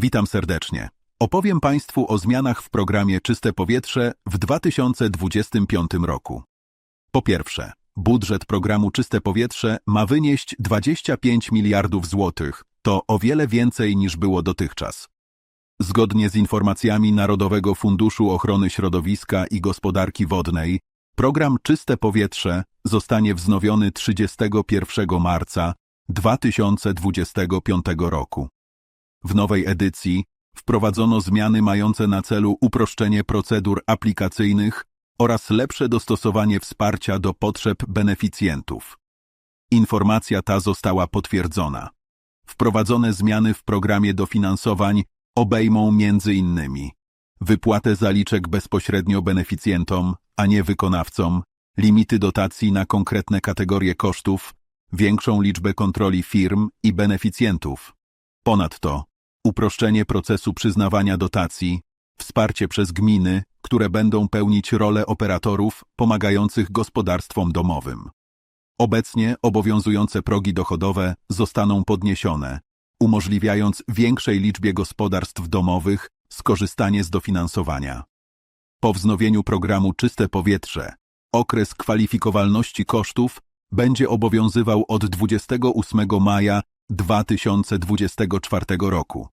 Witam serdecznie. Opowiem Państwu o zmianach w programie Czyste Powietrze w 2025 roku. Po pierwsze, budżet programu Czyste Powietrze ma wynieść 25 miliardów złotych. To o wiele więcej niż było dotychczas. Zgodnie z informacjami Narodowego Funduszu Ochrony Środowiska i Gospodarki Wodnej, program Czyste Powietrze zostanie wznowiony 31 marca 2025 roku. W nowej edycji wprowadzono zmiany mające na celu uproszczenie procedur aplikacyjnych oraz lepsze dostosowanie wsparcia do potrzeb beneficjentów. Informacja ta została potwierdzona. Wprowadzone zmiany w programie dofinansowań obejmą m.in. wypłatę zaliczek bezpośrednio beneficjentom, a nie wykonawcom, limity dotacji na konkretne kategorie kosztów, większą liczbę kontroli firm i beneficjentów. Ponadto uproszczenie procesu przyznawania dotacji, wsparcie przez gminy, które będą pełnić rolę operatorów pomagających gospodarstwom domowym. Obecnie obowiązujące progi dochodowe zostaną podniesione, umożliwiając większej liczbie gospodarstw domowych skorzystanie z dofinansowania. Po wznowieniu programu Czyste Powietrze okres kwalifikowalności kosztów będzie obowiązywał od 28 maja 2024 roku.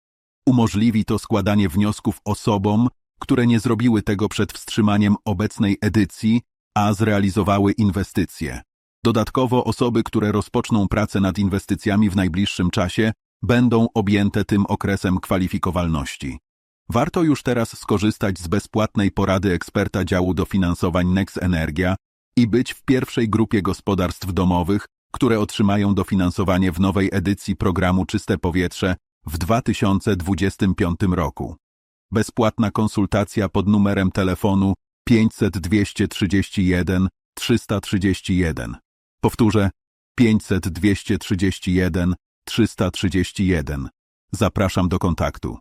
Umożliwi to składanie wniosków osobom, które nie zrobiły tego przed wstrzymaniem obecnej edycji, a zrealizowały inwestycje. Dodatkowo osoby, które rozpoczną pracę nad inwestycjami w najbliższym czasie, będą objęte tym okresem kwalifikowalności. Warto już teraz skorzystać z bezpłatnej porady eksperta działu dofinansowań Nex Energia i być w pierwszej grupie gospodarstw domowych, które otrzymają dofinansowanie w nowej edycji programu Czyste Powietrze w 2025 roku. Bezpłatna konsultacja pod numerem telefonu 500 231 331. Powtórzę 500 231 331. Zapraszam do kontaktu.